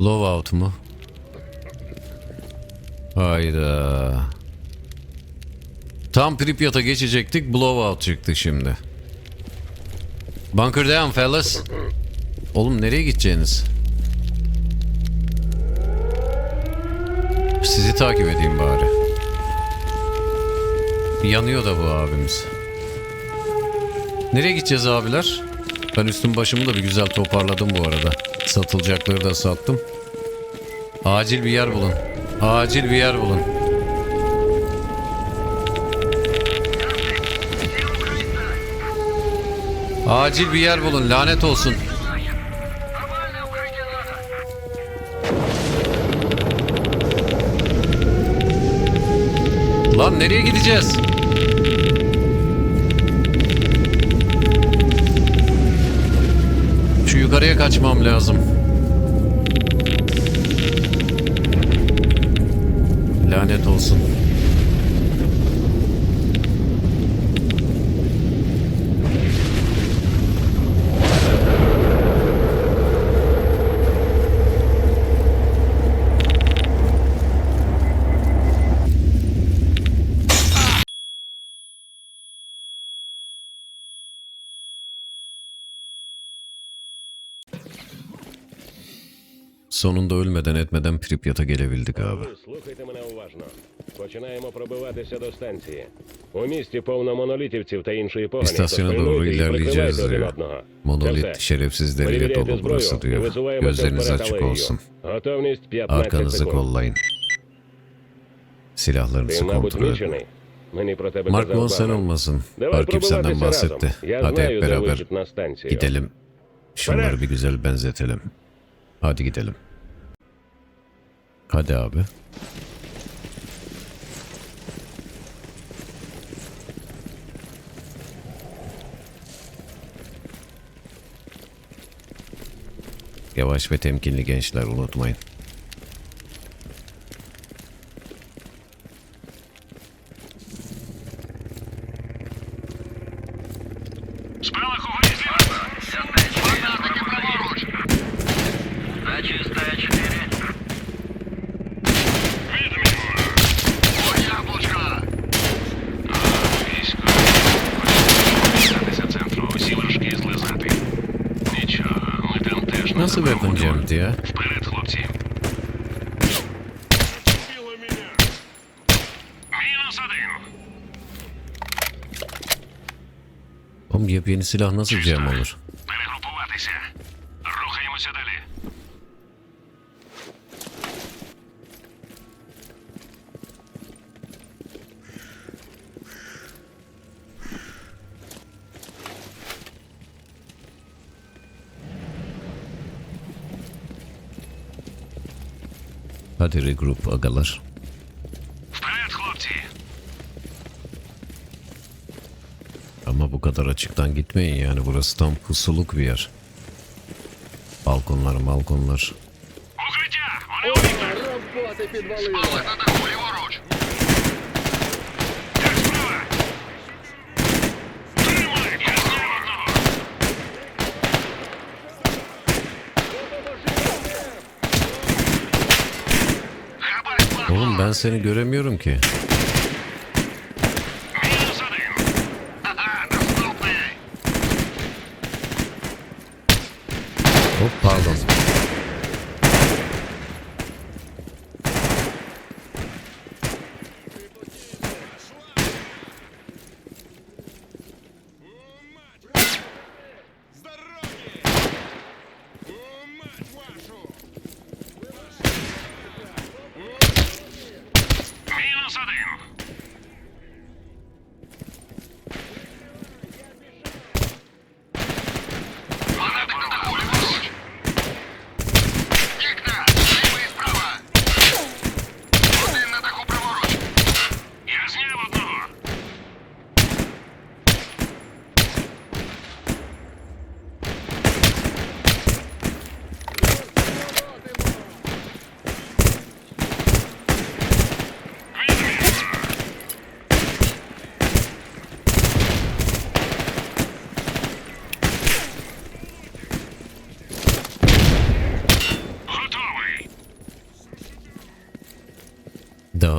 Blowout mu? Hayda. Tam Pripyat'a geçecektik. Blowout çıktı şimdi. Bunker down fellas. Oğlum nereye gideceğiniz? Sizi takip edeyim bari. Yanıyor da bu abimiz. Nereye gideceğiz abiler? Ben üstüm başımı da bir güzel toparladım bu arada. Satılacakları da sattım. Acil bir yer bulun. Acil bir yer bulun. Acil bir yer bulun lanet olsun. Lan nereye gideceğiz? Şu yukarıya kaçmam lazım. Lanet olsun. Sonunda ölmeden etmeden Pripyat'a gelebildik abi. Слухайте мене уважно. Починаємо пробиватися до станції. У місті повно монолітівців та іншої погані. İstasyona doğru ilerleyeceğiz diyor. Monolit şerefsizleriyle dolu burası diyor. Gözleriniz açık olsun. Готовність 15 Arkanızı секунд. kollayın. Silahlarınızı Ти, мабуть, kontrol edin. мічений? Мені про тебе Mark казав Von sen Бармен. olmasın. Давай Arkip senden пробиватися bahsetti. разом. Я Hadi знаю, hep де beraber вихід на станцію. gidelim. Şunları bir güzel benzetelim. Hadi gidelim. Hadi abi. Yavaş ve temkinli gençler unutmayın. yepyeni silah nasıl cem olur? Hadi regroup agalar. kadar açıktan gitmeyin yani burası tam pusuluk bir yer. Balkonlar balkonlar. Укриття! Вони у вікнах! Спалах на даху, ліворуч! Як справа? Тримай! Я зняв одного! Хабар план! Oğlum ben seni göremiyorum ki.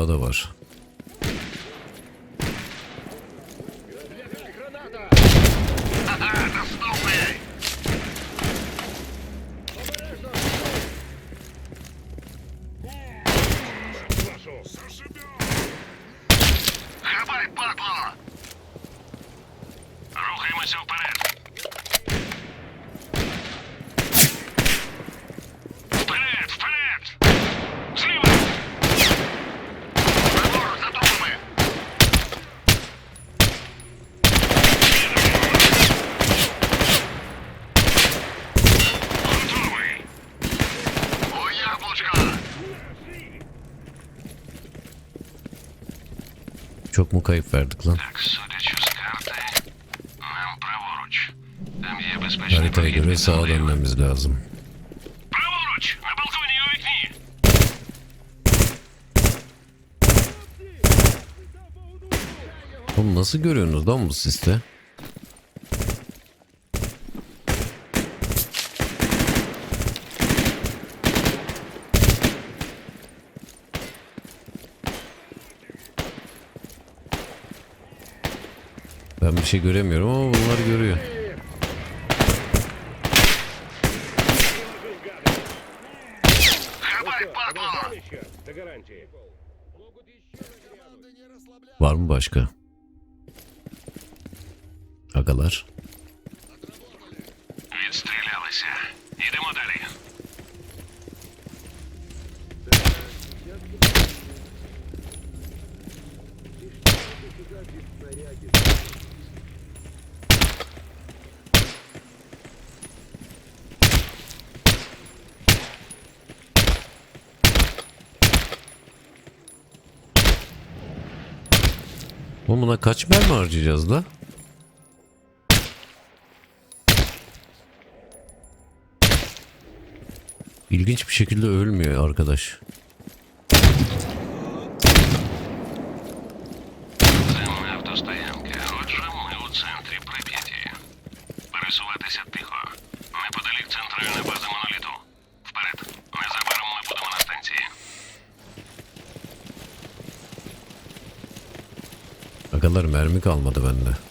Da var. çok mu kayıp verdik lan? Haritaya göre sağa dönmemiz lazım. Oğlum nasıl görüyorsunuz lan bu siste? Ben bir şey göremiyorum ama bunlar görüyor. Var mı başka? Agalar. Oğlum buna kaç mermi harcayacağız da? İlginç bir şekilde ölmüyor arkadaş. Mermi kalmadı bende.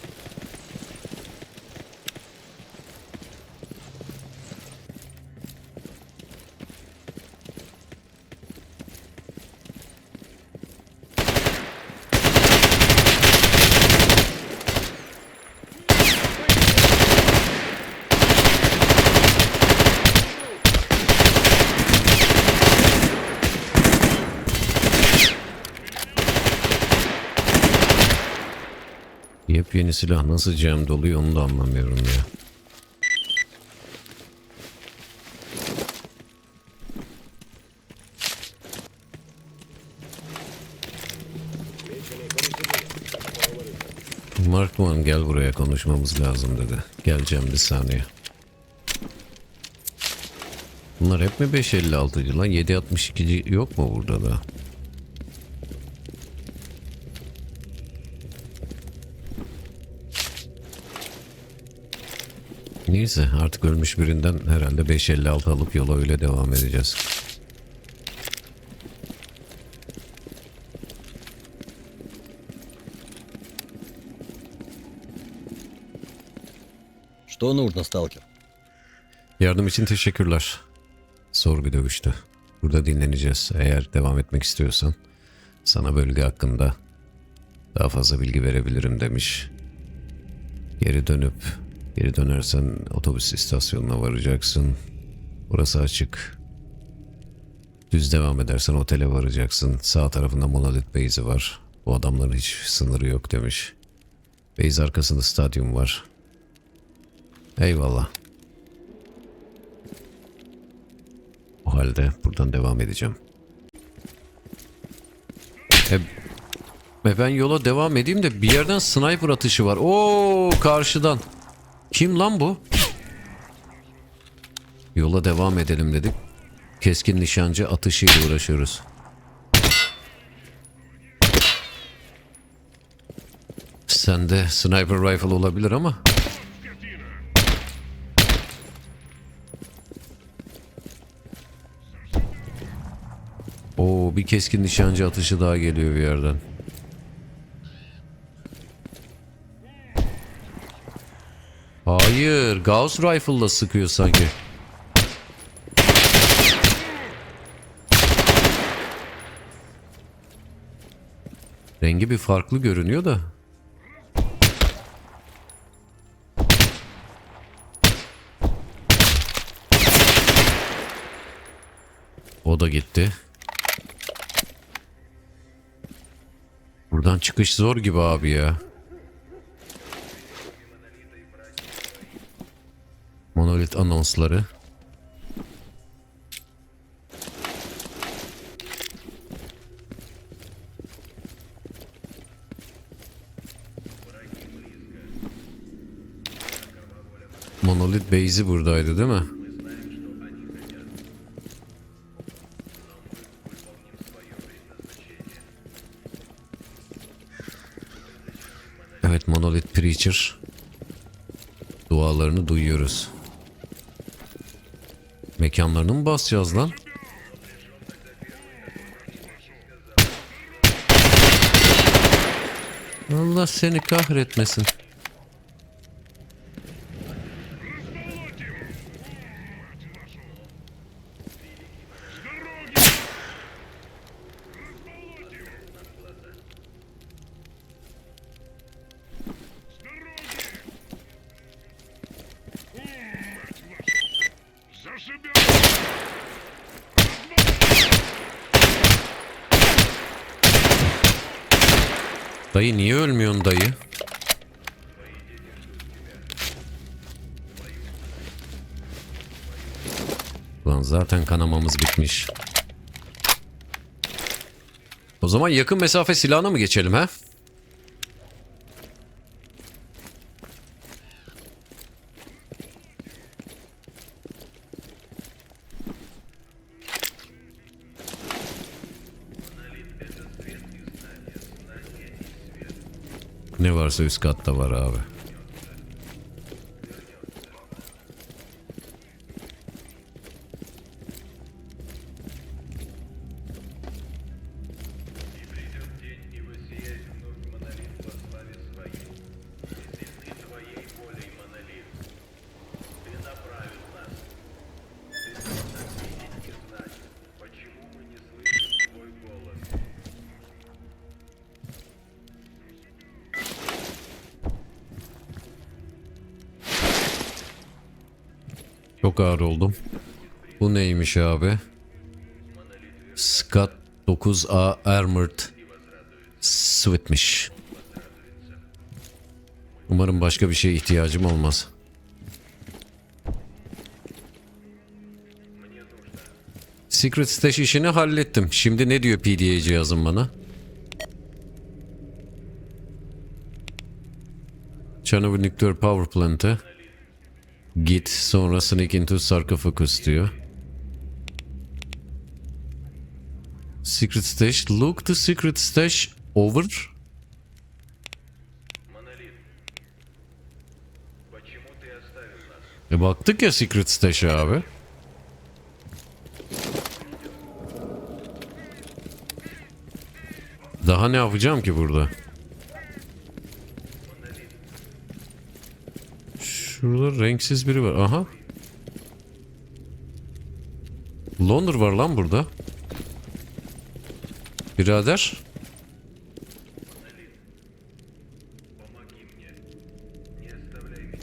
Yepyeni silah nasıl cem doluyor onu da anlamıyorum ya. Mark One gel buraya konuşmamız lazım dedi. Geleceğim bir saniye. Bunlar hep mi 556'cı lan? 762'ci yok mu burada da? Neyse artık ölmüş birinden herhalde 556 alıp yola öyle devam edeceğiz. Что нужно, сталкер? Yardım için teşekkürler. Zor bir dövüştü. Burada dinleneceğiz. Eğer devam etmek istiyorsan sana bölge hakkında daha fazla bilgi verebilirim demiş. Geri dönüp geri dönersen otobüs istasyonuna varacaksın. Burası açık. Düz devam edersen otele varacaksın. Sağ tarafında Monolith Base'i var. Bu adamların hiç sınırı yok demiş. Base arkasında stadyum var. Eyvallah. O halde buradan devam edeceğim. E, e ben yola devam edeyim de bir yerden sniper atışı var. Oo karşıdan. Kim lan bu? Yola devam edelim dedik. Keskin nişancı atışıyla uğraşıyoruz. Sende sniper rifle olabilir ama Oo bir keskin nişancı atışı daha geliyor bir yerden. Hayır, Gauss Rifle'la sıkıyor sanki. Rengi bir farklı görünüyor da. O da gitti. Buradan çıkış zor gibi abi ya. Monolit anonsları. Monolit base'i buradaydı değil mi? Evet Monolith Preacher. Dualarını duyuyoruz. Mekanlarını mı basacağız lan? Allah seni kahretmesin. Lan zaten kanamamız bitmiş. O zaman yakın mesafe silahına mı geçelim ha? Ne varsa üst katta var abi. Ağır oldum. Bu neymiş abi? Scott 9A Armored Sweat'miş. Umarım başka bir şeye ihtiyacım olmaz. Secret Stash işini hallettim. Şimdi ne diyor PDA cihazım bana? Chernobyl Nuclear Power Plant'e Git sonra sneak into sarcophagus diyor. Secret stash. Look the secret stash over. E baktık ya secret stash'e abi. Daha ne yapacağım ki burada? Şurada renksiz biri var. Aha. Loner var lan burada. Birader.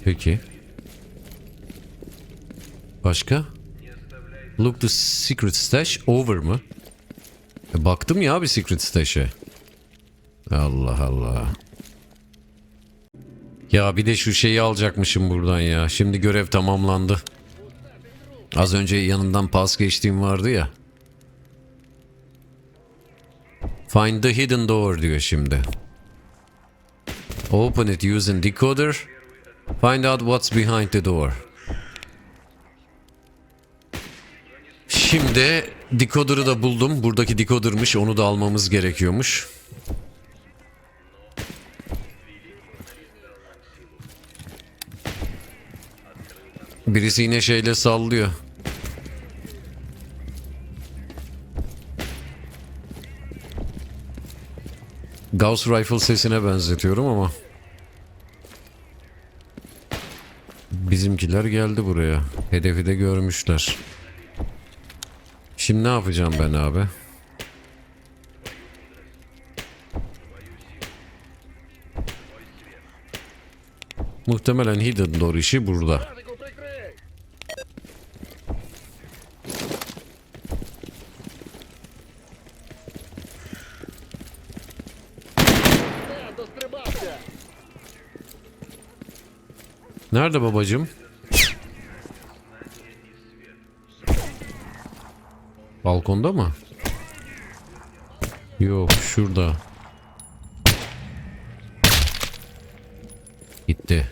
Peki. Başka? Look the secret stash over mı? E baktım ya bir secret stash'e. Allah Allah. Ya bir de şu şeyi alacakmışım buradan ya. Şimdi görev tamamlandı. Az önce yanından pas geçtiğim vardı ya. Find the hidden door diyor şimdi. Open it using decoder. Find out what's behind the door. Şimdi decoder'ı da buldum. Buradaki decoder'mış. Onu da almamız gerekiyormuş. Birisi yine şeyle sallıyor. Gauss Rifle sesine benzetiyorum ama bizimkiler geldi buraya. Hedefi de görmüşler. Şimdi ne yapacağım ben abi? Muhtemelen Hidden Door işi burada. Nerede babacım? Balkonda mı? Yok şurada. Gitti.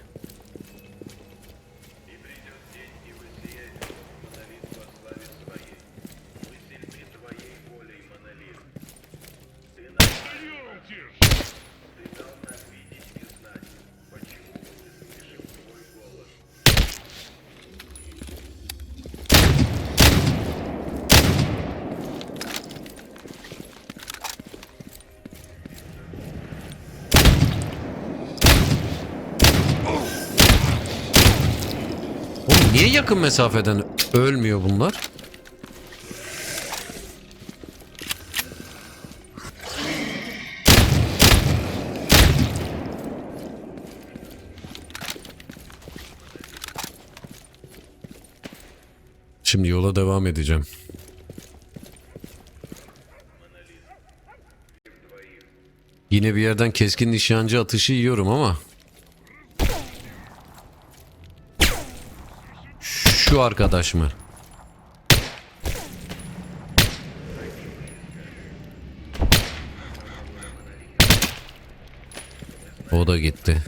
Oğlum niye yakın mesafeden ölmüyor bunlar? Şimdi yola devam edeceğim. Yine bir yerden keskin nişancı atışı yiyorum ama Şu arkadaş mı? O da gitti.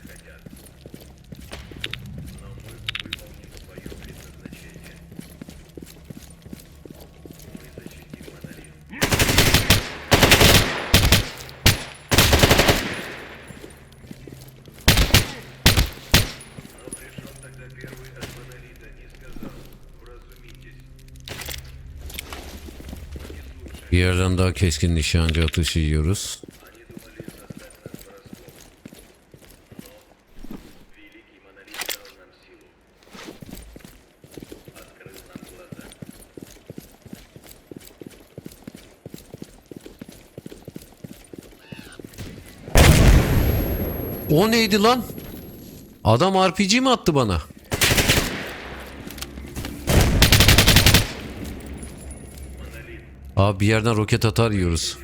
Yerden daha keskin nişancı atışı yiyoruz. O neydi lan? Adam RPG mi attı bana? Abi bir yerden roket atar yiyoruz.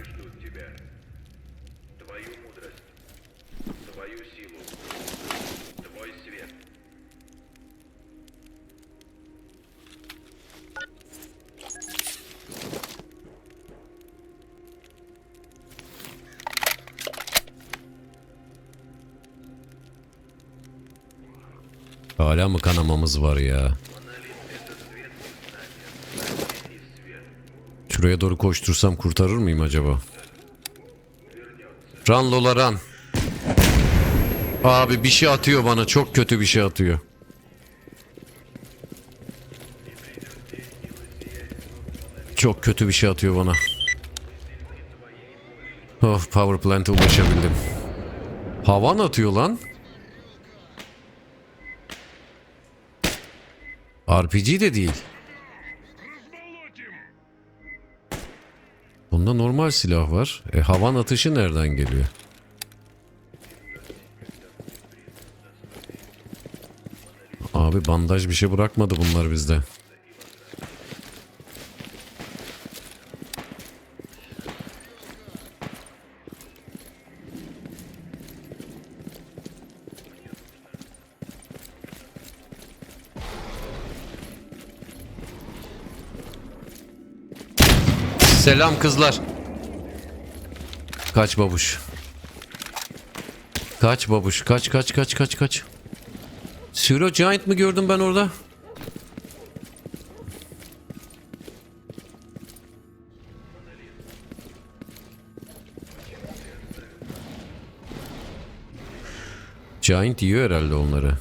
Hala mı kanamamız var ya? Şuraya doğru koştursam kurtarır mıyım acaba? Run Lola run. Abi bir şey atıyor bana. Çok kötü bir şey atıyor. Çok kötü bir şey atıyor bana. Oh power plant'e ulaşabildim. Havan atıyor lan. RPG de değil. Bunda normal silah var. E havan atışı nereden geliyor? Abi bandaj bir şey bırakmadı bunlar bizde. Selam kızlar. Kaç babuş. Kaç babuş. Kaç kaç kaç kaç kaç. Suro Giant mı gördüm ben orada? Giant yiyor herhalde onları.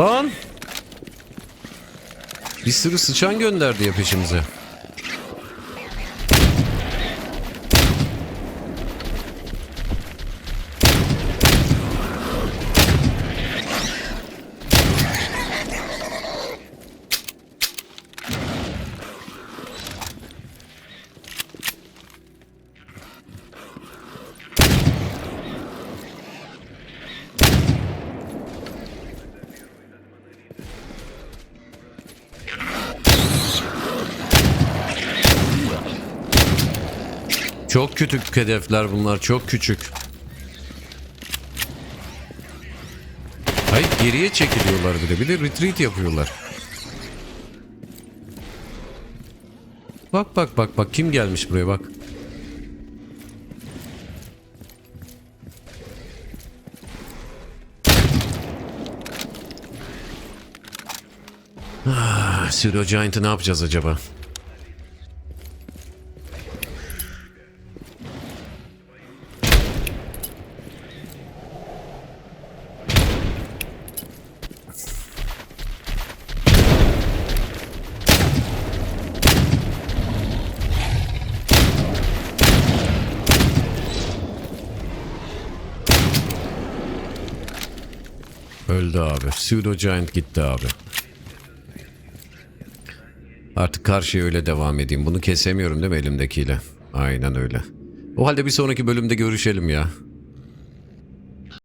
Lan! Bir sürü sıçan gönderdi ya peşimize. Çok küçük hedefler bunlar. Çok küçük. Hayır geriye çekiliyorlar bir de. Bir de retreat yapıyorlar. Bak bak bak bak kim gelmiş buraya bak. Ah, Pseudo Giant'ı ne yapacağız acaba? Abi. Pseudo Giant gitti abi. Artık karşıya öyle devam edeyim. Bunu kesemiyorum değil mi elimdekiyle? Aynen öyle. O halde bir sonraki bölümde görüşelim ya.